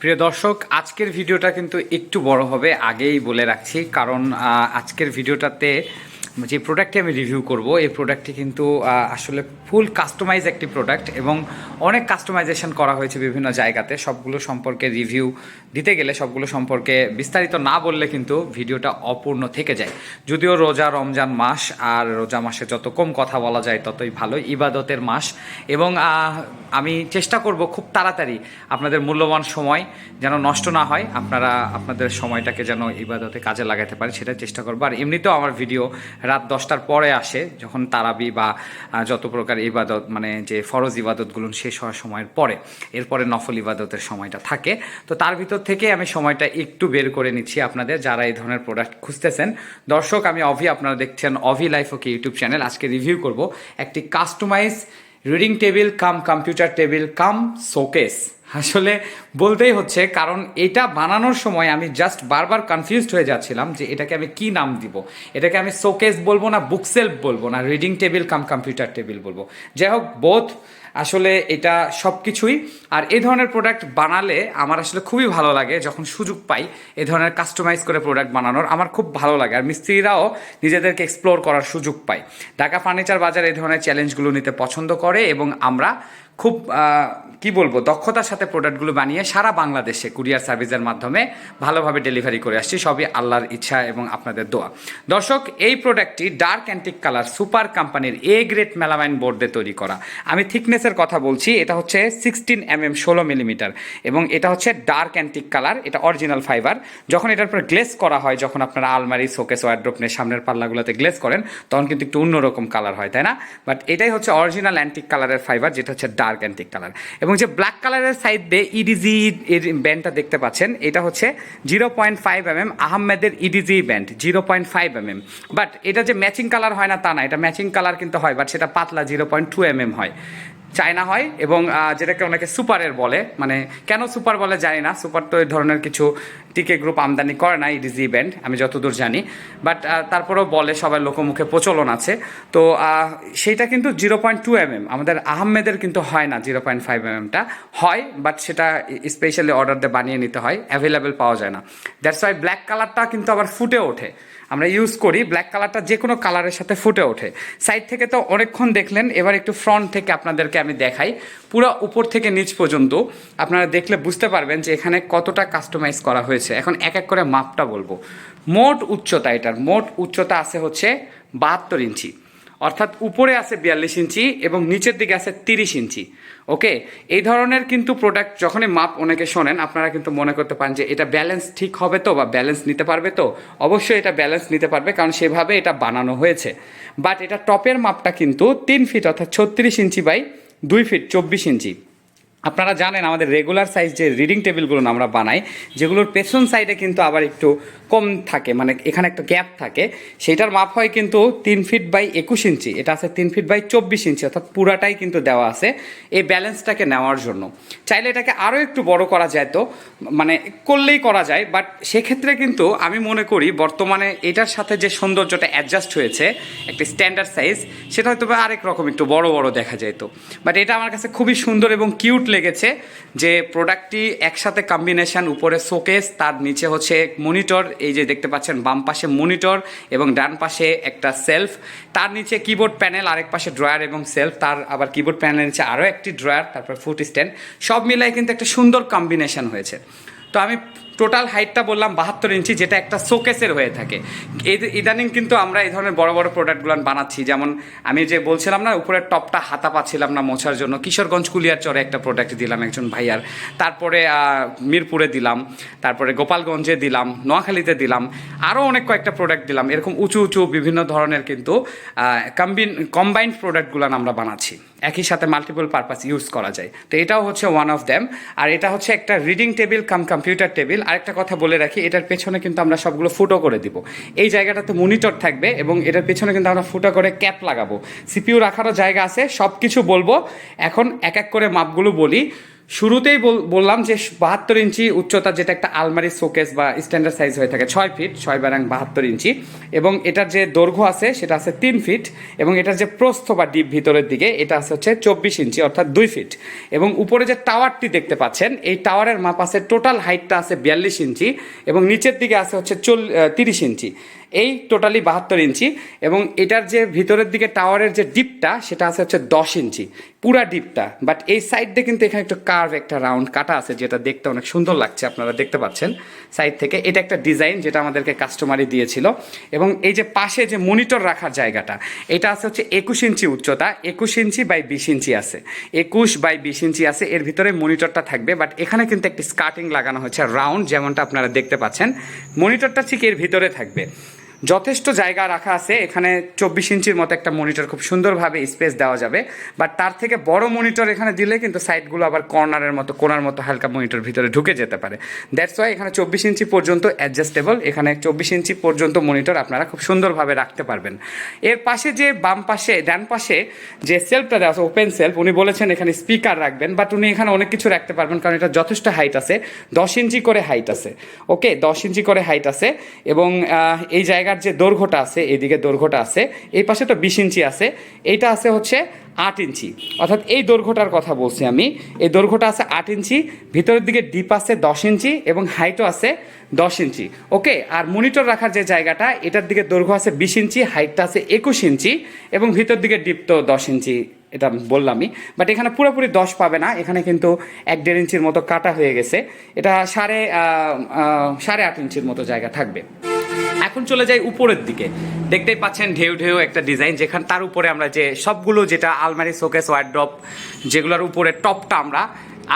প্রিয় দর্শক আজকের ভিডিওটা কিন্তু একটু বড় হবে আগেই বলে রাখছি। কারণ আজকের ভিডিওটাতে যে প্রোডাক্টটি আমি রিভিউ করব, এই প্রোডাক্টটি কিন্তু আসলে ফুল কাস্টমাইজ একটি প্রোডাক্ট এবং অনেক কাস্টমাইজেশন করা হয়েছে বিভিন্ন জায়গাতে। সবগুলো সম্পর্কে রিভিউ দিতে গেলে, সবগুলো সম্পর্কে বিস্তারিত না বললে কিন্তু ভিডিওটা অপূর্ণ থেকে যায়। যদিও রোজা, রমজান মাস, আর রোজা মাসে যত কম কথা বলা যায়, ততই ভালো, ইবাদতের মাস। এবং আমি চেষ্টা করব খুব তাড়াতাড়ি আপনাদের মূল্যবান সময় যেন নষ্ট না হয়, আপনারা, আপনাদের সময়টাকে যেন ইবাদতে কাজে লাগাতে পারেন সেটা চেষ্টা করব। আর এমনিতেও আমার ভিডিও রাত দশটার পরে আসে, যখন তারাবি বা যত প্রকার ইবাদত মানে যে ফরজ ইবাদতগুলো শেষ হওয়ার সময়ের পরে, এরপরে নফল ইবাদতের সময়টা থাকে। তো তার ভিতর থেকে আমি সময়টা একটু বের করে নিচ্ছি আপনাদের, যারা এই ধরনের প্রোডাক্ট খুঁজতেছেন। দর্শক, আমি অভি, আপনারা দেখছেন Abhi life okay YouTube channel আজকে রিভিউ করব একটি customise reading table, cum computer table, cum showcase. আসলে বলতেই হচ্ছে, কারণ এটা বানানোর সময় আমি জাস্ট বারবার কনফিউজড হয়ে যাচ্ছিলাম যে এটাকে আমি কি নাম দিব? এটাকে আমি শোকেস বলব না বুকসেলফ বলব না, reading table, cum computer table বলব? যাই হোক বোধ আসলে এটা সব কিছুই আর এ ধরনের প্রোডাক্ট বানালে আমার আসলে খুবই ভালো লাগে যখন সুযোগ পাই এ ধরনের কাস্টমাইজ করে প্রোডাক্ট বানানোর। আমার খুব ভালো লাগে আর মিস্ত্রিরাও নিজেদেরকে এক্সপ্লোর করার সুযোগ পায়। ঢাকা ফার্নিচার বাজার এ ধরনের চ্যালেঞ্জগুলো নিতে পছন্দ করে এবং আমরা খুব কি বলব, দক্ষতার সাথে প্রোডাক্টগুলো বানিয়ে সারা বাংলাদেশে কুরিয়ার সার্ভিসের মাধ্যমে ভালোভাবে ডেলিভারি করে আসছি। সবই আল্লাহর ইচ্ছা এবং আপনাদের দোয়া। দর্শক, এই প্রোডাক্টটি ডার্ক অ্যান্টিক কালার সুপার কোম্পানির এ গ্রেড মেলামাইন বোর্ড দিয়ে তৈরি করা। আমি থিকনেসের কথা বলছি, এটা হচ্ছে সিক্সটিন এম এম ষোলো মিলিমিটার এবং এটা হচ্ছে ডার্ক অ্যান্টিক কালার এটা অরিজিনাল ফাইবার যখন এটার উপর গ্লেস করা হয়, যখন আপনারা আলমারি শোকেস ওয়ার্ড্রোপ নিয়ে সামনের পাল্লাগুলোতে গ্লেস করেন, তখন কিন্তু একটু অন্যরকম কালার হয়, তাই না? বাট এটাই হচ্ছে অরিজিনাল অ্যান্টিক কালারের ফাইবার যেটা হচ্ছে ডার্ক অ্যান্টিক কালার এবং যে ব্ল্যাক কালারের সাইড দিয়ে ইডিজি এর ব্যান্ডটা দেখতে পাচ্ছেন, এটা হচ্ছে zero point five M M আহমেদের edge band zero point five M M but এটা যে ম্যাচিং কালার হয় না তা না, এটা ম্যাচিং কালার কিন্তু হয় বাট সেটা পাতলা zero point two M M হয়। চায়না হয় এবং যেটাকে অনেকে সুপারের বলে মানে কেন সুপার বলে জানি না, সুপার তো এই ধরনের কিছু টিকে গ্রুপ আমদানি করে না ইডিজি ব্যান্ড আমি যতদূর জানি বাট তারপরেও বলে সবার লোকমুখে প্রচলন আছে। তো সেইটা কিন্তু zero point two M M আমাদের আহমেদের কিন্তু হয় না জিরো পয়েন্ট ফাইভ এম এমটা হয় বাট সেটা স্পেশালি অর্ডার দিয়ে বানিয়ে নিতে হয় অ্যাভেলেবেল পাওয়া যায় না। দ্যাটস ওয়াই ব্ল্যাক কালারটা কিন্তু আবার ফুটে ওঠে। আমরা ইউজ করি ব্ল্যাক কালারটা যে কোনো কালারের সাথে ফুটে ওঠে। সাইড থেকে তো অনেকক্ষণ দেখলেন, এবার একটু ফ্রন্ট থেকে আপনাদেরকে আমি দেখাই। পুরো উপর থেকে নিচ পর্যন্ত আপনারা দেখলে বুঝতে পারবেন যে এখানে কতটা কাস্টমাইজ করা হয়েছে। এখন এক এক করে মাপটা বলব। মোট উচ্চতা এটার, মোট উচ্চতা আছে হচ্ছে বাহাত্তর ইঞ্চি। অর্থাৎ উপরে আছে বিয়াল্লিশ ইঞ্চি এবং নিচের দিকে আছে তিরিশ ইঞ্চি। ওকে? এই ধরনের কিন্তু প্রোডাক্ট যখনই মাপ অনেকে শোনেন, আপনারা কিন্তু মনে করতে পারেন যে এটা ব্যালেন্স ঠিক হবে তো বা ব্যালেন্স নিতে পারবে তো? অবশ্যই এটা ব্যালেন্স নিতে পারবে কারণ সেভাবে এটা বানানো হয়েছে। বাট এটা টপের মাপটা কিন্তু তিন ফিট অর্থাৎ ছত্রিশ ইঞ্চি বাই দুই ফিট চব্বিশ ইঞ্চি। আপনারা জানেন আমাদের রেগুলার সাইজ যে রিডিং টেবিলগুলো আমরা বানাই, যেগুলোর পেছন সাইডে কিন্তু আবার একটু কম থাকে মানে এখানে একটা গ্যাপ থাকে। সেটার মাপ হয় কিন্তু তিন ফিট বাই একুশ ইঞ্চি এটা আছে তিন ফিট বাই চব্বিশ ইঞ্চি অর্থাৎ পুরাটাই কিন্তু দেওয়া আছে এই ব্যালেন্সটাকে নেওয়ার জন্য। চাইলে এটাকে আরও একটু বড় করা যায় তো মানে করলেই করা যায় বাট সেক্ষেত্রে কিন্তু আমি মনে করি বর্তমানে এটার সাথে যে সৌন্দর্যটা অ্যাডজাস্ট হয়েছে, একটি স্ট্যান্ডার্ড সাইজ সেটা হয়তো আরেক রকম একটু বড় বড় দেখা যেত বাট এটা আমার কাছে খুবই সুন্দর এবং কিউট লেগেছে যে প্রোডাক্টটি একসাথে কম্বিনেশান উপরে শোকেস তার নিচে হচ্ছে মনিটর এই যে দেখতে পাচ্ছেন বাম পাশে মনিটর এবং ডান পাশে একটা সেলফ তার নিচে কিবোর্ড প্যানেল আরেক পাশে ড্রয়ার এবং সেলফ তার আবার কিবোর্ড প্যানেলের নিচে আরও একটি ড্রয়ার তারপর ফুট স্ট্যান্ড সব মিলাই কিন্তু একটা সুন্দর কম্বিনেশান হয়েছে। তো আমি টোটাল হাইটটা বললাম বাহাত্তর ইঞ্চি, যেটা একটা শোকেসের হয়ে থাকে। ইদানিং কিন্তু আমরা এই ধরনের বড় বড় প্রোডাক্টগুলো বানাচ্ছি। যেমন আমি যে বলছিলাম না, উপরের টপটা হাতা পাচ্ছিলাম না মোছার জন্য। কিশোরগঞ্জ কুলিয়ার চরে একটা প্রোডাক্ট দিলাম একজন ভাইয়ার। তারপরে মিরপুরে দিলাম। তারপরে গোপালগঞ্জে দিলাম, নোয়াখালীতে দিলাম। আরও অনেক কয়েকটা প্রোডাক্ট দিলাম। এরকম উঁচু উঁচু, বিভিন্ন ধরনের কিন্তু কম্বিন কম্বাইন্ড প্রোডাক্টগুলো আমরা বানাচ্ছি। একই সাথে মাল্টিপল পারপাস ইউজ করা যায়। তো এটাও হচ্ছে ওয়ান অফ দ্যাম আর এটা হচ্ছে একটা reading table cum computer table আরেকটা কথা বলে রাখি, এটার পেছনে কিন্তু আমরা সবগুলো ফুটো করে দিব। এই জায়গাটাতে মনিটর থাকবে এবং এটার পেছনে কিন্তু আমরা ফুটো করে ক্যাপ লাগাবো। সিপিইউ রাখারও জায়গা আছে সব কিছু বলব। এখন এক এক করে মাপগুলো বলি। শুরুতেই বল- বললাম যে বাহাত্তর ইঞ্চি উচ্চতা যেটা একটা আলমারি শোকেস বা স্ট্যান্ডার্ড সাইজ হয়ে থাকে, ছয় ফিট ছয় বারাং বাহাত্তর ইঞ্চি এবং এটার যে দৈর্ঘ্য আছে সেটা আছে তিন ফিট এবং এটার যে প্রস্থ বা ডিপ ভিতরের দিকে এটা আছে হচ্ছে চব্বিশ ইঞ্চি অর্থাৎ দুই ফিট এবং উপরে যে টাওয়ারটি দেখতে পাচ্ছেন, এই টাওয়ারের মাপ আছে টোটাল হাইটটা আছে বিয়াল্লিশ ইঞ্চি এবং নিচের দিকে আছে হচ্ছে চল তিরিশ ইঞ্চি। এই টোটালি বাহাত্তর ইঞ্চি এবং এটার যে ভিতরের দিকে টাওয়ারের যে ডিপটা সেটা আছে হচ্ছে দশ ইঞ্চি। পুরা ডিপটা বাট এই সাইড কিন্তু এখানে একটু কার্ভ একটা রাউন্ড কাটা আছে, যেটা দেখতে অনেক সুন্দর লাগছে, আপনারা দেখতে পাচ্ছেন। সাইড থেকে এটা একটা ডিজাইন যেটা আমাদেরকে কাস্টমারই দিয়েছিল। এবং এই যে পাশে যে মনিটর রাখার জায়গাটা, এটা আছে হচ্ছে একুশ ইঞ্চি উচ্চতা, একুশ ইঞ্চি বাই বিশ ইঞ্চি আছে। একুশ বাই বিশ ইঞ্চি আছে, এর ভিতরে মনিটরটা থাকবে বাট এখানে কিন্তু একটি স্কার্টিং লাগানো হচ্ছে রাউন্ড যেমনটা আপনারা দেখতে পাচ্ছেন। মনিটরটা ঠিক এর ভিতরে থাকবে। যথেষ্ট জায়গা রাখা আছে। এখানে চব্বিশ ইঞ্চির মতো একটা মনিটর খুব সুন্দরভাবে স্পেস দেওয়া যাবে। বাট তার থেকে বড় মনিটর এখানে দিলে কিন্তু সাইডগুলো আবার কর্নারের মতো, কোনার মতো হালকা মনিটর ভিতরে ঢুকে যেতে পারে। দ্যাটস ওয়াই এখানে চব্বিশ ইঞ্চি পর্যন্ত অ্যাডজাস্টেবল এখানে চব্বিশ ইঞ্চি পর্যন্ত মনিটর আপনারা খুব সুন্দরভাবে রাখতে পারবেন। এর পাশে যে বাম পাশে, ডান পাশে যে সেলফটা দেওয়া আছে ওপেন সেলফ উনি বলেছেন এখানে স্পিকার রাখবেন বাট উনি এখানে অনেক কিছু রাখতে পারবেন, কারণ এটা যথেষ্ট হাইট আছে। দশ ইঞ্চি করে হাইট আছে। ওকে দশ ইঞ্চি করে হাইট আছে এবং এই জায়গার যে দৈর্ঘ্যটা আছে এইদিকে দৈর্ঘ্যটা আছে, এই পাশে তো বিশ ইঞ্চি আছে, এইটা আছে হচ্ছে আট ইঞ্চি। অর্থাৎ এই দৈর্ঘ্যটার কথা বলছি আমি। এই দৈর্ঘ্যটা আছে আট ইঞ্চি, ভিতরের দিকে ডিপ আছে দশ ইঞ্চি এবং হাইটও আছে দশ ইঞ্চি। ওকে আর মনিটর রাখার যে জায়গাটা, এটার দিকে দৈর্ঘ্য আছে বিশ ইঞ্চি হাইটটা আছে একুশ ইঞ্চি এবং ভিতর দিকে ডিপ তো দশ ইঞ্চি, এটা বললামই। বাট এখানে পুরোপুরি দশ পাবে না, এখানে কিন্তু এক দেড় ইঞ্চির মতো কাটা হয়ে গেছে। এটা সাড়ে সাড়ে আট ইঞ্চির মতো জায়গা থাকবে। এখন চলে যাই উপরের দিকে। দেখতেই পাচ্ছেন ঢেউ ঢেউ একটা ডিজাইন যেখান তার উপরে আমরা যে সবগুলো যেটা আলমারি, শোকেস ওয়ার্ড্রপ যেগুলোর উপরে টপটা আমরা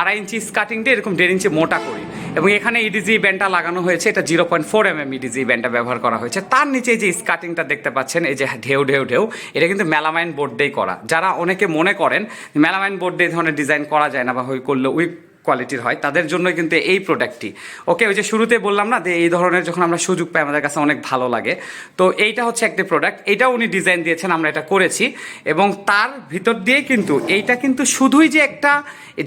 আড়াই ইঞ্চি স্কার্টিং দিয়ে এরকম দেড় ইঞ্চি মোটা করি। এবং এখানে ইডিজি ব্যান্ডটা লাগানো হয়েছে, এটা zero point four M M edge ব্যান্ডটা ব্যবহার করা হয়েছে। তার নিচে যে স্কার্টিংটা দেখতে পাচ্ছেন, এই যে ঢেউ ঢেউ ঢেউ, এটা কিন্তু মেলামাইন বোর্ড করা। যারা অনেকে মনে করেন মেলামাইন বোর্ড দিয়ে ধরনের ডিজাইন করা যায় না বা হই করলে উইক কোয়ালিটির হয়, তাদের জন্য কিন্তু এই প্রোডাক্টটি ওকে ওই যে শুরুতে বললাম না যে এই ধরনের যখন আমরা সুযোগ পাই, আমাদের কাছে অনেক ভালো লাগে। তো এইটা হচ্ছে একটি প্রোডাক্ট এটাও উনি ডিজাইন দিয়েছেন, আমরা এটা করেছি। এবং তার ভিতর দিয়ে কিন্তু, এইটা কিন্তু শুধুই যে একটা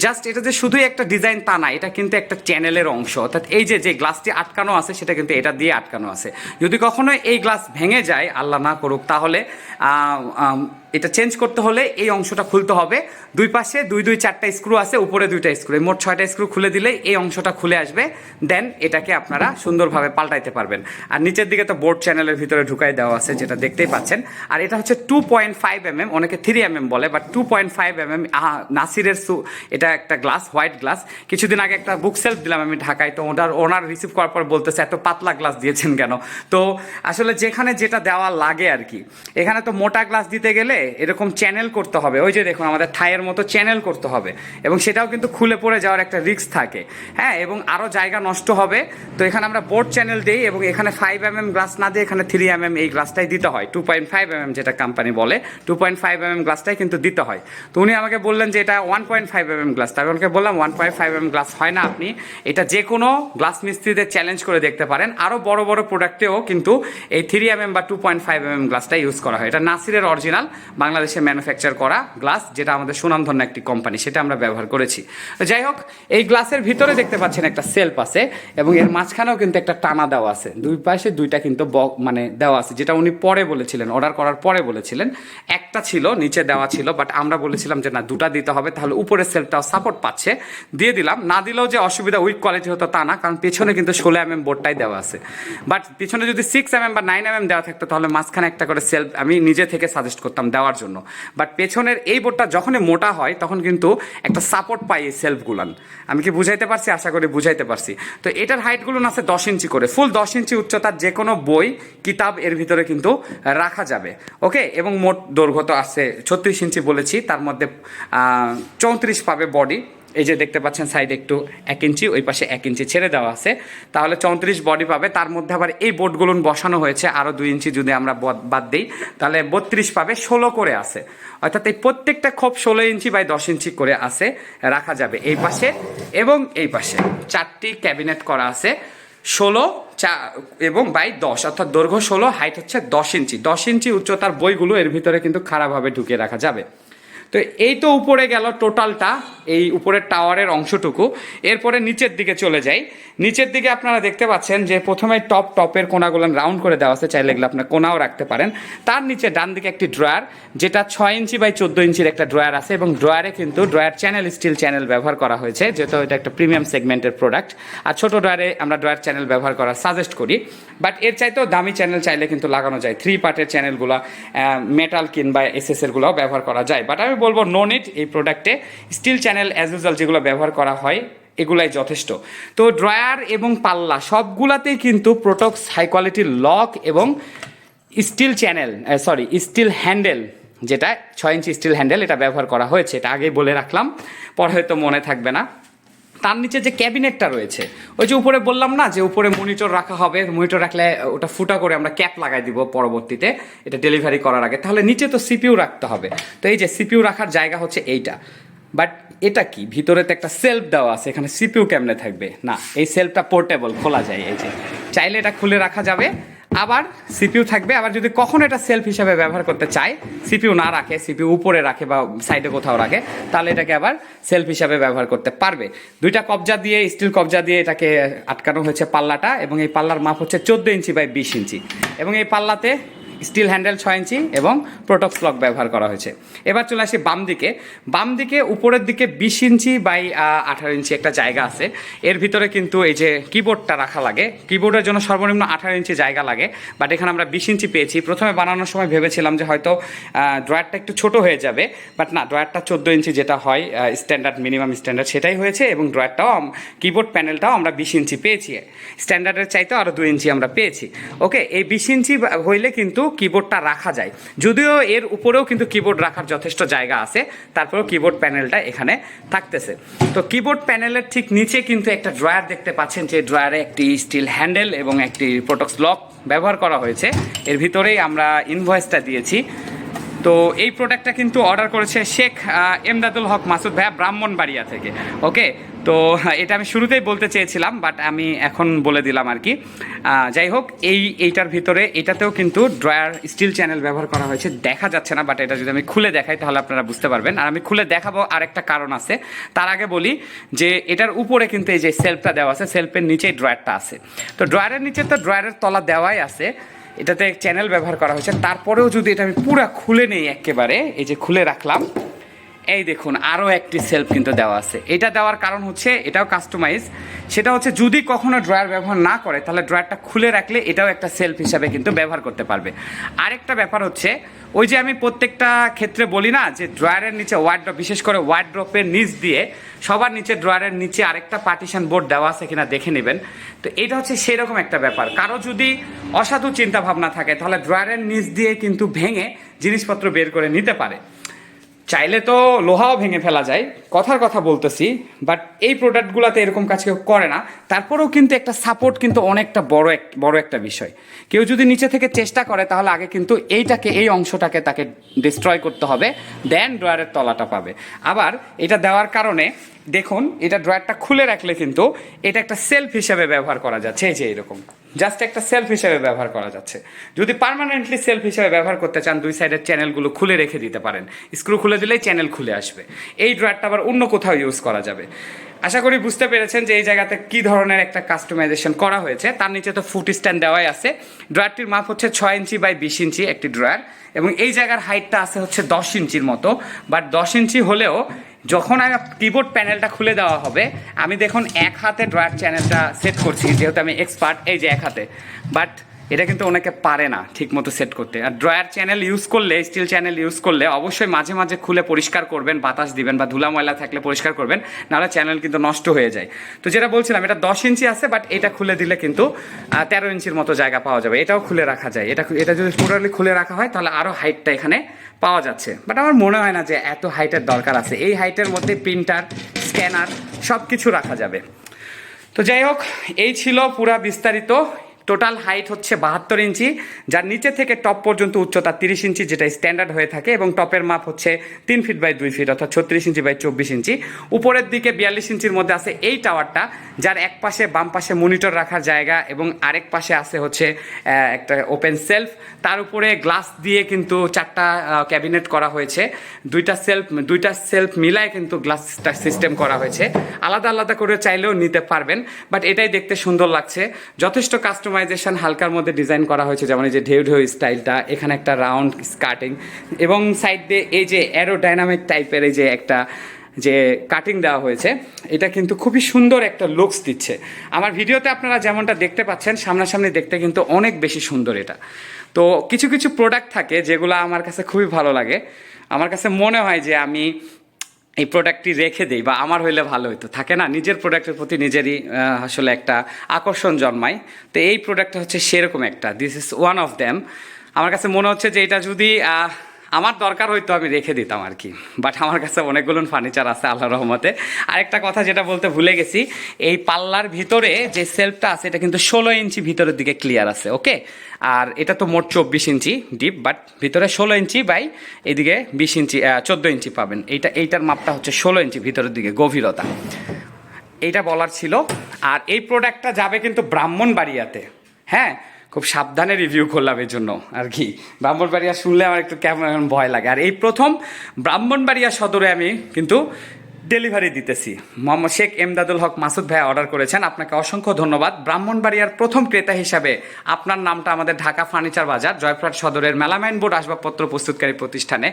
জাস্ট এটা যে শুধুই একটা ডিজাইন তা না, এটা কিন্তু একটা চ্যানেলের অংশ। অর্থাৎ এই যে যে গ্লাসটি আটকানো আছে, সেটা কিন্তু এটা দিয়ে আটকানো আছে। যদি কখনো এই গ্লাস ভেঙে যায়, আল্লাহ না করুক, তাহলে এটা চেঞ্জ করতে হলে এই অংশটা খুলতে হবে। দুই পাশে দুই দুই চারটা স্ক্রু আছে, উপরে দুইটা স্ক্রু মোট ছয়টা স্ক্রু খুলে দিলে এই অংশটা খুলে আসবে। দেন এটাকে আপনারা সুন্দরভাবে পাল্টাইতে পারবেন। আর নিচের দিকে তো বোর্ড চ্যানেলের ভিতরে ঢুকাই দেওয়া আছে, যেটা দেখতেই পাচ্ছেন। আর এটা হচ্ছে two point five M M অনেকে থ্রি এম এম বলে but two point five M M নাসিরের সু, এটা একটা গ্লাস হোয়াইট গ্লাস কিছুদিন আগে একটা বুক সেলফ দিলাম আমি ঢাকায়, তো ওনার ওনার রিসিভ করার পর বলতেছে, এত পাতলা গ্লাস দিয়েছেন কেন? তো আসলে যেখানে যেটা দেওয়া লাগে আর কি। এখানে তো মোটা গ্লাস দিতে গেলে এরকম চ্যানেল করতে হবে। ওই যে দেখুন, আমাদের থাইয়ের মতো চ্যানেল করতে হবে। এবং সেটাও কিন্তু খুলে পড়ে যাওয়ার একটা রিস্ক থাকে। হ্যাঁ এবং আরও জায়গা নষ্ট হবে। তো এখানে আমরা বোর্ড চ্যানেল দিই এবং এখানে ফাইভ এম এম গ্লাস না দিয়ে এখানে থ্রি এম এম এই গ্লাসটাই দিতে হয়। Two point five M M যেটা কোম্পানি বলে। Two point five M M গ্লাসটাই কিন্তু দিতে হয়। তো উনি আমাকে বললেন যে এটা one point five M M glass তাই ওনাকে বললাম one point five M glass হয় না আপনি। এটা যে কোনো গ্লাস মিস্ত্রিদের চ্যালেঞ্জ করে দেখতে পারেন। আরও বড় বড় প্রোডাক্টেও কিন্তু এই থ্রি এম এম বা two point five M M গ্লাসটা ইউজ করা হয়। এটা নাসিরের অরিজিনাল বাংলাদেশে ম্যানুফ্যাকচার করা গ্লাস যেটা আমাদের সুনামধন্য একটি কোম্পানি সেটা আমরা ব্যবহার করেছি। যাই হোক, এই গ্লাসের ভিতরে দেখতে পাচ্ছেন একটা সেলফ আছে এবং এর মাঝখানেও কিন্তু একটা টানা দেওয়া আছে। দুই পাশে দুইটা কিন্তু ব- মানে দেওয়া আছে, যেটা উনি পরে বলেছিলেন অর্ডার করার পরে বলেছিলেন। একটা ছিল, নিচে দেওয়া ছিল বাট আমরা বলেছিলাম যে না, দুটা দিতে হবে, তাহলে উপরের সেলফটাও সাপোর্ট পাচ্ছে। দিয়ে দিলাম, না দিলেও যে অসুবিধা উইক কোয়ালিটি হতো তা না, কারণ পেছনে কিন্তু ষোলো এম এম বোর্ডটাই দেওয়া আছে। বাট পিছনে যদি সিক্স এম এম বা নাইন এম এম দেওয়া থাকতো, তাহলে মাঝখানে একটা করে সেলফ আমি নিজে থেকে সাজেস্ট করতাম দেওয়ার জন্য। বাট পেছনের এই বোর্ডটা যখনই মোটা হয়, তখন কিন্তু একটা সাপোর্ট পাই এই সেলফগুলান আমি কি বুঝাইতে পারছি? আশা করি বুঝাইতে পারছি। তো এটার হাইটগুলো আছে দশ ইঞ্চি করে। ফুল দশ ইঞ্চি উচ্চতার যে কোনো বই, কিতাব এর ভিতরে কিন্তু রাখা যাবে। ওকে? এবং মোট দৈর্ঘ্য তো আছে ছত্রিশ ইঞ্চি বলেছি। তার মধ্যে চৌত্রিশ পাবে বডি এই যে দেখতে পাচ্ছেন সাইডে একটু এক ইঞ্চি, ওই পাশে এক ইঞ্চি ছেড়ে দেওয়া আছে। তাহলে চৌত্রিশ বডি পাবে, তার মধ্যে আবার এই বোর্ডগুলো বসানো হয়েছে আরও দুই ইঞ্চি যদি আমরা বাদ দিই, তাহলে বত্রিশ পাবে, ষোলো করে আছে। অর্থাৎ এই প্রত্যেকটা খোপ ষোলো ইঞ্চি বাই দশ ইঞ্চি করে আছে, রাখা যাবে এই পাশে এবং এই পাশে। চারটি ক্যাবিনেট করা আছে, ষোলো চা, এবং বাই দশ, অর্থাৎ দৈর্ঘ্য ষোলো হাইট হচ্ছে দশ ইঞ্চি। দশ ইঞ্চি উচ্চতার বইগুলো এর ভিতরে কিন্তু খারাপভাবে ঢুকিয়ে রাখা যাবে। তো এই তো উপরে গেল টোটালটা, এই উপরের টাওয়ারের অংশটুকু। এরপরে নিচের দিকে চলে যাই। নিচের দিকে আপনারা দেখতে পাচ্ছেন যে প্রথমে টপ টপের কোনাগুলো রাউন্ড করে দেওয়া আছে, চাইলে এগুলো আপনার কোনাও রাখতে পারেন। তার নিচে ডান দিকে একটি ড্রয়ার, যেটা ছয় ইঞ্চি বাই চোদ্দ ইঞ্চির একটা ড্রয়ার আছে এবং ড্রয়ারে কিন্তু ড্রয়ার চ্যানেল স্টিল চ্যানেল ব্যবহার করা হয়েছে, যেহেতু এটা একটা প্রিমিয়াম সেগমেন্টের প্রোডাক্ট। আর ছোটো ড্রয়ারে আমরা ড্রয়ার চ্যানেল ব্যবহার করার সাজেস্ট করি। বাট এর চাইতেও দামি চ্যানেল চাইলে কিন্তু লাগানো যায়। থ্রি পার্টের চ্যানেলগুলো মেটাল কিংবা এসএস এরগুলোও ব্যবহার করা যায়। বাট আমি বলব নো নিট এই প্রোডাক্টে স্টিল চ্যানেল অ্যাজ ইউজাল যেগুলো ব্যবহার করা হয়, এগুলাই যথেষ্ট। তো ড্রয়ার এবং পাল্লা সবগুলাতেই কিন্তু প্রোটক্স হাই কোয়ালিটির লক এবং steel channel sorry steel handle যেটা, ছয় ইঞ্চি স্টিল হ্যান্ডেল এটা ব্যবহার করা হয়েছে, এটা আগেই বলে রাখলাম। পরে হয়তো মনে থাকবে না। তার নিচে যে ক্যাবিনেটটা রয়েছে, ওই যে উপরে বললাম না যে উপরে মনিটর রাখা হবে মনিটর রাখলে ওটা ফুটা করে আমরা ক্যাপ লাগাই দিব পরবর্তীতে, এটা ডেলিভারি করার আগে। তাহলে নিচে তো সিপিইউ রাখতে হবে। তো এই যে সিপিউ রাখার জায়গা হচ্ছে এইটা। বাট এটা কি? ভিতরে তো একটা সেলফ দেওয়া আছে, এখানে সিপিউ কেমনে থাকবে? না, এই সেলফটা পোর্টেবল খোলা যায় এই যে। চাইলে এটা খুলে রাখা যাবে। আবার সিপিউ থাকবে। আবার যদি কখনো এটা সেলফ হিসাবে ব্যবহার করতে চায়, সিপিউ না রাখে, সিপিউ উপরে রাখে বা সাইডে কোথাও রাখে, তাহলে এটাকে আবার সেলফ হিসাবে ব্যবহার করতে পারবে। দুইটা কবজা দিয়ে স্টিল কবজা দিয়ে এটাকে আটকানো হয়েছে পাল্লাটা এবং এই পাল্লার মাপ হচ্ছে চোদ্দ ইঞ্চি বাই বিশ ইঞ্চি। এবং এই পাল্লাতে স্টিল হ্যান্ডেল ছয় ইঞ্চি এবং প্রোটক্স লক ব্যবহার করা হয়েছে। এবার চলে আসি বাম দিকে। বাম দিকে উপরের দিকে বিশ ইঞ্চি বাই আঠারো ইঞ্চি একটা জায়গা আছে। এর ভিতরে কিন্তু এই যে কিবোর্ডটা রাখা লাগে। কিবোর্ডের জন্য সর্বনিম্ন আঠারো ইঞ্চি জায়গা লাগে। বাট এখানে আমরা বিশ ইঞ্চি পেয়েছি। প্রথমে বানানোর সময় ভেবেছিলাম যে হয়তো ড্রয়ারটা একটু ছোট হয়ে যাবে। বাট না, ড্রয়ারটা চোদ্দ ইঞ্চি যেটা হয় স্ট্যান্ডার্ড মিনিমাম স্ট্যান্ডার্ড সেটাই হয়েছে এবং ড্রয়ারটাও কিবোর্ড প্যানেলটাও আমরা বিশ ইঞ্চি পেয়েছি। স্ট্যান্ডার্ডের চাইতেও আরও দু ইঞ্চি আমরা পেয়েছি। ওকে এই বিশ ইঞ্চি হইলে কিন্তু কিবোর্ডটা রাখা যায়। যদিও এর উপরেও কিন্তু কিবোর্ড রাখার যথেষ্ট জায়গা আছে, তারপরেও কিবোর্ড প্যানেলটা এখানে থাকতেছে। তো কিবোর্ড প্যানেলের ঠিক নিচে কিন্তু একটা ড্রয়ার দেখতে পাচ্ছেন, যে ড্রয়ারে একটি স্টিল হ্যান্ডেল এবং একটি প্রোটক্স লক ব্যবহার করা হয়েছে। এর ভিতরেই আমরা ইনভয়েসটা দিয়েছি। তো এই প্রোডাক্টটা কিন্তু অর্ডার করেছে শেখ এমদাদুল হক মাসুদ ভাইয়া ব্রাহ্মণবাড়িয়া থেকে ওকে তো এটা আমি শুরুতেই বলতে চেয়েছিলাম বাট আমি এখন বলে দিলাম আর কি। যাই হোক, এই, এইটার ভিতরে, এটাতেও কিন্তু ড্রয়ার স্টিল চ্যানেল ব্যবহার করা হয়েছে, দেখা যাচ্ছে না বাট এটা যদি আমি খুলে দেখাই, তাহলে আপনারা বুঝতে পারবেন। আর আমি খুলে দেখাবো আরেকটা কারণ আছে। তার আগে বলি যে, এটার উপরে কিন্তু এই যে সেলফটা দেওয়া আছে সেলফের নিচেই ড্রয়ারটা আছে। তো ড্রয়ারের নিচে তো ড্রয়ারের তলা দেওয়াই আছে। এটাতে চ্যানেল ব্যবহার করা হয়েছে। তারপরেও যদি এটা আমি পুরো খুলে নেই একেবারে, এই যে খুলে রাখলাম এই দেখুন আরও একটি সেলফ কিন্তু দেওয়া আছে। এটা দেওয়ার কারণ হচ্ছে, এটাও কাস্টমাইজ সেটা হচ্ছে, যদি কখনো ড্রয়ার ব্যবহার না করে, তাহলে ড্রয়ারটা খুলে রাখলে এটাও একটা সেলফ হিসাবে কিন্তু ব্যবহার করতে পারবে। আরেকটা ব্যাপার হচ্ছে, ওই যে আমি প্রত্যেকটা ক্ষেত্রে বলি না, যে ড্রয়ারের নিচে ওয়ার্ড্রপ বিশেষ করে ওয়ার্ড্রপের নিচ দিয়ে সবার নিচে ড্রয়ারের নিচে আরেকটা পার্টিশন বোর্ড দেওয়া আছে কিনা দেখে নেবেন। তো এটা হচ্ছে সেরকম একটা ব্যাপার। কারও যদি অসাধু চিন্তা ভাবনা থাকে, তাহলে ড্রয়ারের নিচ দিয়ে কিন্তু ভেঙে জিনিসপত্র বের করে নিতে পারে। চাইলে তো লোহাও ভেঙে ফেলা যায়। কথার কথা বলতেছি বাট এই প্রোডাক্টগুলোতে এরকম কাজ কেউ করে না। তারপরেও কিন্তু একটা সাপোর্ট কিন্তু অনেকটা বড় এক, বড় একটা বিষয়। কেউ যদি নিচে থেকে চেষ্টা করে, তাহলে আগে কিন্তু এইটাকে, এই অংশটাকে তাকে ডিস্ট্রয় করতে হবে দেন ড্রয়ারের তলাটা পাবে। আবার এটা দেওয়ার কারণে, দেখুন, এটা ড্রয়ারটা খুলে রাখলে কিন্তু এটা একটা সেলফ হিসেবে ব্যবহার করা যাচ্ছে, এই যে এরকম। জাস্ট একটা সেলফ হিসেবে ব্যবহার করা যাচ্ছে। যদি পার্মানেন্টলি সেলফ হিসেবে ব্যবহার করতে চান, দুই সাইডের চ্যানেলগুলো খুলে রেখে দিতে পারেন। স্ক্রু খুলে দিলেই চ্যানেল খুলে আসবে। এই ড্রয়ারটা আবার অন্য কোথাও ইউজ করা যাবে। আশা করি বুঝতে পেরেছেন যে এই জায়গাতে কি ধরনের একটা কাস্টমাইজেশন করা হয়েছে। তার নিচে তো ফুট স্ট্যান্ড দেওয়াই আছে। ড্রয়ারটির মাপ হচ্ছে ছয় ইঞ্চি বাই বিশ ইঞ্চি একটি ড্রয়ার এবং এই জায়গার হাইটটা আছে হচ্ছে দশ ইঞ্চির মতো। বাট দশ ইঞ্চি হলেও যখন কিবোর্ড প্যানেলটা খুলে দেওয়া হবে, আমি দেখুন এক হাতে ড্রয়ার চ্যানেলটা সেট করছি, যেহেতু আমি এক্সপার্ট এই যে এক হাতে। বাট এটা কিন্তু অনেকে পারে না ঠিক মতো সেট করতে। আর ড্রয়ার চ্যানেল ইউজ করলে স্টিল চ্যানেল ইউজ করলে অবশ্যই মাঝে মাঝে খুলে পরিষ্কার করবেন, বাতাস দিবেন বা ধুলা ময়লা থাকলে পরিষ্কার করবেন, নাহলে চ্যানেল কিন্তু নষ্ট হয়ে যায়। তো যেটা বলছিলাম, এটা দশ ইঞ্চি আছে বাট এটা খুলে দিলে কিন্তু তেরো ইঞ্চির মতো জায়গা পাওয়া যাবে। এটাও খুলে রাখা যায়। এটা এটা যদি টোটালি খুলে রাখা হয়, তাহলে আরও হাইটটা এখানে পাওয়া যাচ্ছে। বাট আমার মনে হয় না যে এত হাইটের দরকার আছে। এই হাইটের মধ্যে প্রিন্টার স্ক্যানার সব কিছু রাখা যাবে। তো যাই হোক, এই ছিল পুরা বিস্তারিত টোটাল হাইট হচ্ছে বাহাত্তর ইঞ্চি, যার নিচে থেকে টপ পর্যন্ত উচ্চতা তিরিশ ইঞ্চি যেটা স্ট্যান্ডার্ড হয়ে থাকে, এবং টপের মাপ হচ্ছে তিন ফিট বাই দুই ফিট অর্থাৎ ছত্রিশ ইঞ্চি বাই চব্বিশ ইঞ্চি। উপরের দিকে বিয়াল্লিশ ইঞ্চির মধ্যে আছে এই টাওয়ারটা যার এক পাশে বাম পাশে মনিটর রাখার জায়গা, এবং আরেক পাশে আছে হচ্ছে একটা ওপেন সেলফ তার উপরে গ্লাস দিয়ে কিন্তু চারটা ক্যাবিনেট করা হয়েছে। দুইটা সেলফ দুইটা সেলফ মিলায় কিন্তু গ্লাসটা সিস্টেম করা হয়েছে। আলাদা আলাদা করে চাইলেও নিতে পারবেন বাট এটাই দেখতে সুন্দর লাগছে। যথেষ্ট কাস্টমাইজেশন হালকার মধ্যে ডিজাইন করা হয়েছে, যেমন এই যে ঢেউ ঢেউ স্টাইলটা এখানে একটা রাউন্ড স্কার্টিং এবং সাইড দিয়ে এই যে অ্যারোডাইনামিক টাইপের এই যে একটা, যে কাটিং দেওয়া হয়েছে, এটা কিন্তু খুবই সুন্দর একটা লুকস দিচ্ছে। আমার ভিডিওতে আপনারা যেমনটা দেখতে পাচ্ছেন, সামনাসামনি দেখতে কিন্তু অনেক বেশি সুন্দর এটা। তো কিছু কিছু প্রোডাক্ট থাকে যেগুলো আমার কাছে খুবই ভালো লাগে। আমার কাছে মনে হয় যে আমি এই প্রোডাক্টটি রেখে দেই বা আমার হইলে ভালো হতো থাকে না? নিজের প্রোডাক্টের প্রতি নিজেরই আসলে একটা আকর্ষণ জন্মায়। তো এই প্রোডাক্টটা হচ্ছে সেরকম একটা। This is one of them আমার কাছে মনে হচ্ছে যে এটা যদি আমার দরকার হয়তো আমি রেখে দিতাম আর কি। বাট আমার কাছে অনেকগুলো ফার্নিচার আছে আল্লাহ রহমতে। আরেকটা কথা যেটা বলতে ভুলে গেছি, এই পাল্লার ভিতরে যে সেলফটা আছে, এটা কিন্তু ষোলো ইঞ্চি ভিতরের দিকে ক্লিয়ার আছে ওকে আর এটা তো মোট চব্বিশ ইঞ্চি ডিপ বাট ভিতরে ষোলো ইঞ্চি বাই এদিকে বিশ ইঞ্চি চোদ্দ ইঞ্চি পাবেন। এইটা, এইটার মাপটা হচ্ছে ষোলো ইঞ্চি ভিতরের দিকে, গভীরতা। এইটা বলার ছিল। আর এই প্রোডাক্টটা যাবে কিন্তু ব্রাহ্মণবাড়িয়াতে হ্যাঁ? খুব সাবধানে রিভিউ করলাম এই জন্য আর কি। ব্রাহ্মণবাড়িয়া শুনলে আমার একটু কেমন ভয় লাগে। আর এই প্রথম ব্রাহ্মণবাড়িয়া সদরে আমি কিন্তু ডেলিভারি দিতেছি। মোহাম্মদ শেখ এমদাদুল হক মাসুদ ভাই অর্ডার করেছেন। আপনাকে অসংখ্য ধন্যবাদ। ব্রাহ্মণবাড়িয়ার প্রথম ক্রেতা হিসাবে আপনার নামটা আমাদের ঢাকা ফার্নিচার বাজার জয়প্রাট সদরের মেলামাইন বোর্ড আসবাবপত্র প্রস্তুতকারী প্রতিষ্ঠানে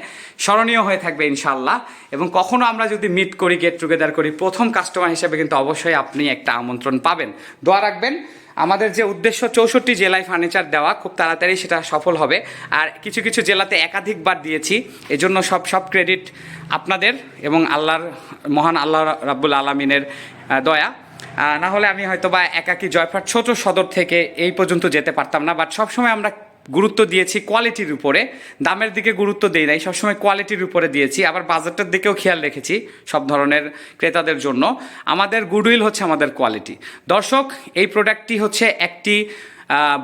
স্মরণীয় হয়ে থাকবে ইনশাল্লাহ এবং কখনো আমরা যদি মিট করি গেট টুগেদার করি, প্রথম কাস্টমার হিসেবে কিন্তু অবশ্যই আপনি একটা আমন্ত্রণ পাবেন। দোয়া রাখবেন। আমাদের যে উদ্দেশ্য চৌষট্টি জেলায় ফার্নিচার দেওয়া, খুব তাড়াতাড়ি সেটা সফল হবে। আর কিছু কিছু জেলাতে একাধিকবার দিয়েছি, এজন্য সব সব ক্রেডিট আপনাদের এবং আল্লাহর, মহান আল্লাহ রাব্বুল আলমিনের দয়া। না হলে আমি হয়তো বা একাকি জয়ফাট ছোট সদর থেকে এই পর্যন্ত যেতে পারতাম না বাট সবসময় আমরা গুরুত্ব দিয়েছি কোয়ালিটির উপরে। দামের দিকে গুরুত্ব দেই নাই, সবসময় কোয়ালিটির উপরে দিয়েছি। আবার বাজেটের দিকেও খেয়াল রেখেছি সব ধরনের ক্রেতাদের জন্য। আমাদের গুডউইল হচ্ছে আমাদের কোয়ালিটি দর্শক, এই প্রোডাক্টটি হচ্ছে একটি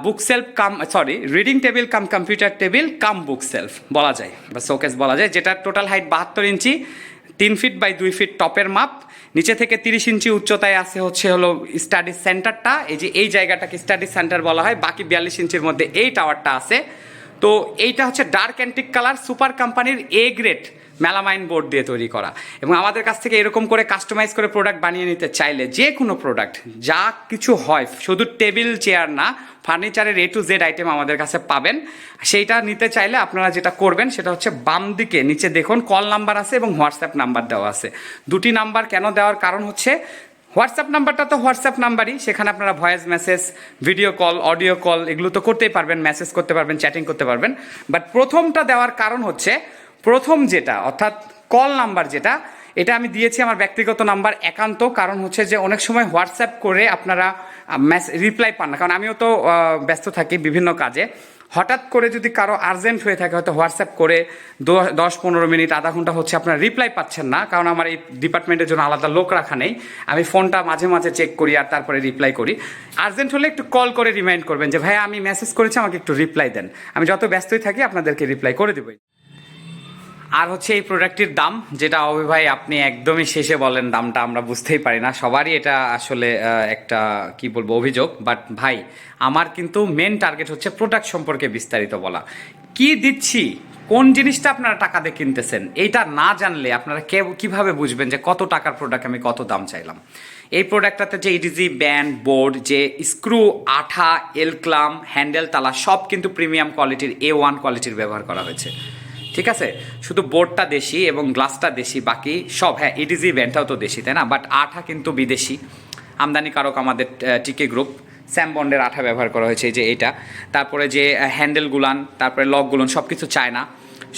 bookshelf cum sorry reading table cum computer table cum bookshelf বলা যায়। বা শোকেস বলা যায় যেটা টোটাল হাইট বাহাত্তর ইঞ্চি, তিন ফিট বাই দুই ফিট টপের মাপ। নিচে থেকে তিরিশ ইঞ্চি উচ্চতায় আছে হচ্ছে হলো স্টাডি সেন্টারটা এই যে এই জায়গাটাকে স্টাডি সেন্টার বলা হয়, বাকি বিয়াল্লিশ ইঞ্চির মধ্যে এই টাওয়ারটা আছে। তো এইটা হচ্ছে ডার্ক অ্যান্টিক কালার সুপার কোম্পানির এ গ্রেড মেলামাইন বোর্ড দিয়ে তৈরি করা। এবং আমাদের কাছ থেকে এরকম করে কাস্টমাইজ করে প্রোডাক্ট বানিয়ে নিতে চাইলে যে কোনো প্রোডাক্ট যা কিছু হয়, শুধু টেবিল চেয়ার না ফার্নিচারের এ টু জেড আইটেম আমাদের কাছে পাবেন। সেইটা নিতে চাইলে আপনারা যেটা করবেন, সেটা হচ্ছে বাম দিকে নিচে দেখুন কল নাম্বার আছে এবং হোয়াটসঅ্যাপ নাম্বার দেওয়া আছে। দুটি নাম্বার কেন দেওয়ার কারণ হচ্ছে হোয়াটসঅ্যাপ নাম্বারটা তো হোয়াটসঅ্যাপ নাম্বারই সেখানে আপনারা voice message video call audio call এগুলো তো করতেই পারবেন মেসেজ করতে পারবেন চ্যাটিং করতে পারবেন। বাট প্রথমটা দেওয়ার কারণ হচ্ছে প্রথম যেটা, অর্থাৎ কল নাম্বার যেটা, এটা আমি দিয়েছি আমার ব্যক্তিগত নাম্বার একান্ত, কারণ হচ্ছে যে অনেক সময় হোয়াটসঅ্যাপ করে আপনারা রিপ্লাই পান না। কারণ আমিও তো ব্যস্ত থাকি বিভিন্ন কাজে। হঠাৎ করে যদি কারও আর্জেন্ট হয়ে থাকে, হয়তো হোয়াটসঅ্যাপ করে দশ, পনেরো মিনিট, আধা ঘণ্টা হচ্ছে আপনারা রিপ্লাই পাচ্ছেন না, কারণ আমার এই ডিপার্টমেন্টের জন্য আলাদা লোক রাখা নেই। আমি ফোনটা মাঝে মাঝে চেক করি আর তারপরে রিপ্লাই করি। আর্জেন্ট হলে একটু কল করে রিমাইন্ড করবেন যে ভাই আমি মেসেজ করেছি, আমাকে একটু রিপ্লাই দেন। আমি যত ব্যস্তই থাকি, আপনাদেরকে রিপ্লাই করে দেবো। আর হচ্ছে এই প্রোডাক্টটির দাম, যেটা অভি ভাই আপনি একদমই শেষে বলেন দামটা, আমরা বুঝতেই পারি না। সবারই এটা আসলে একটা, কি বলব, অভিযোগ। বাট ভাই, আমার কিন্তু মেন টার্গেট হচ্ছে প্রোডাক্ট সম্পর্কে বিস্তারিত বলা। কি দিচ্ছি? কোন জিনিসটা আপনারা টাকা দিয়ে কিনতেছেন? এইটা না জানলে আপনারা কে, কীভাবে বুঝবেন যে কত টাকার প্রোডাক্ট আমি কত দাম চাইলাম? এই প্রোডাক্টটাতে যে ইডিজি ব্যান্ড বোর্ড যে স্ক্রু আঠা এলক্লাম হ্যান্ডেল তালা, সব কিন্তু প্রিমিয়াম কোয়ালিটির এ ওয়ান কোয়ালিটির ব্যবহার করা হয়েছে। ঠিক আছে? শুধু বোর্ডটা দেশি এবং গ্লাসটা দেশি, বাকি সব হ্যাঁ ইডিজি ব্যান্ডটাও তো দেশি, তাই না? বাট আঠা কিন্তু বিদেশি। আমদানিকারক আমাদের টিকে গ্রুপ স্যাম বন্ডের আঠা ব্যবহার করা হয়েছে যে এটা। তারপরে যে হ্যান্ডেলগুলান তারপরে লকগুলোন সব কিছু চায় না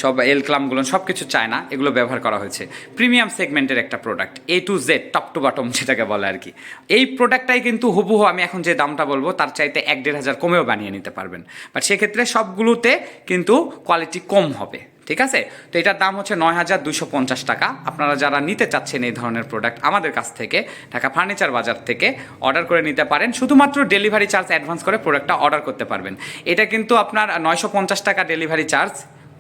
সব এল ক্লামগুলো সব কিছু চায় না এগুলো ব্যবহার করা হয়েছে। প্রিমিয়াম সেগমেন্টের একটা product A to Z top to bottom যেটাকে বলে আর কি। এই প্রোডাক্টটাই কিন্তু হুবহু আমি এখন যে দামটা বলব, তার চাইতে এক দেড় হাজার কমেও বানিয়ে নিতে পারবেন। বাট সেক্ষেত্রে সবগুলোতে কিন্তু কোয়ালিটি কম হবে। ঠিক আছে? তো এটার দাম হচ্ছে নয় হাজার দুশো পঞ্চাশ টাকা। আপনারা যারা নিতে চাচ্ছেন এই ধরনের প্রোডাক্ট আমাদের কাছ থেকে, ঢাকা ফার্নিচার বাজার থেকে অর্ডার করে নিতে পারেন। শুধুমাত্র ডেলিভারি চার্জ অ্যাডভান্স করে প্রোডাক্টটা অর্ডার করতে পারবেন। এটা কিন্তু আপনার নয়শো পঞ্চাশ টাকা ডেলিভারি চার্জ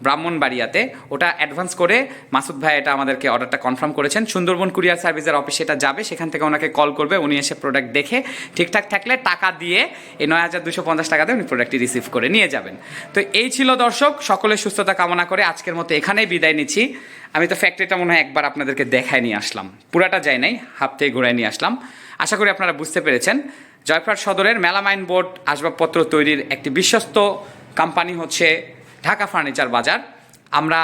ব্রাহ্মণবাড়িয়াতে। ওটা অ্যাডভান্স করে মাসুদ ভাই এটা আমাদেরকে অর্ডারটা কনফার্ম করেছেন। সুন্দরবন কুরিয়ার সার্ভিসের অফিসে এটা যাবে, সেখান থেকে ওনাকে কল করবে, উনি এসে প্রোডাক্ট দেখে ঠিকঠাক থাকলে টাকা দিয়ে এই নয় হাজার দুশো পঞ্চাশ টাকাতে উনি প্রোডাক্টটি রিসিভ করে নিয়ে যাবেন। তো এই ছিল দর্শক, সকলের সুস্থতা কামনা করে আজকের মতো এখানেই বিদায় নিচ্ছি। আমি তো ফ্যাক্টরিটা মনে হয় একবার আপনাদেরকে দেখায় নিয়ে আসলাম। পুরাটা যায় নাই, হাফ থেকে ঘুরায় নিয়ে আসলাম। আশা করি আপনারা বুঝতে পেরেছেন। জয়প্রাট সদরের মেলামাইন বোর্ড আসবাবপত্র তৈরির একটি বিশ্বস্ত কোম্পানি হচ্ছে ঢাকা ফার্নিচার বাজার, আমরা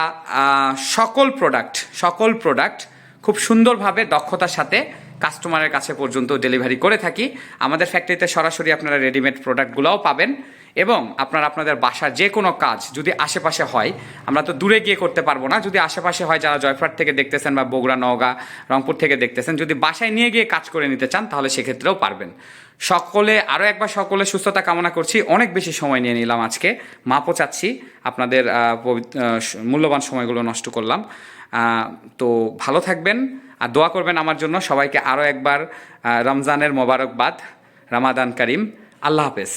সকল প্রোডাক্ট সকল প্রোডাক্ট খুব সুন্দরভাবে দক্ষতার সাথে কাস্টমারের কাছে পর্যন্ত ডেলিভারি করে থাকি। আমাদের ফ্যাক্টরিতে সরাসরি আপনারা রেডিমেড প্রোডাক্টগুলোও পাবেন। এবং আপনারা আপনাদের বাসার যে কোনো কাজ যদি আশেপাশে হয়, আমরা তো দূরে গিয়ে করতে পারব না। যদি আশেপাশে হয় যারা জয়ফ্রাট থেকে দেখতেছেন বা বগুড়া, নওগাঁ, রংপুর থেকে দেখতেছেন, যদি বাসায় নিয়ে গিয়ে কাজ করে নিতে চান, তাহলে সেক্ষেত্রেও পারবেন। সকলে, আরও একবার সকলে সুস্থতা কামনা করছি। অনেক বেশি সময় নিয়ে নিলাম আজকে। মাপও চাচ্ছি। আপনাদের মূল্যবান সময়গুলো নষ্ট করলাম। তো ভালো থাকবেন আর দোয়া করবেন আমার জন্য। সবাইকে আরও একবার রমজানের মোবারকবাদ, রামাদান করিম। আল্লাহ হাফেজ।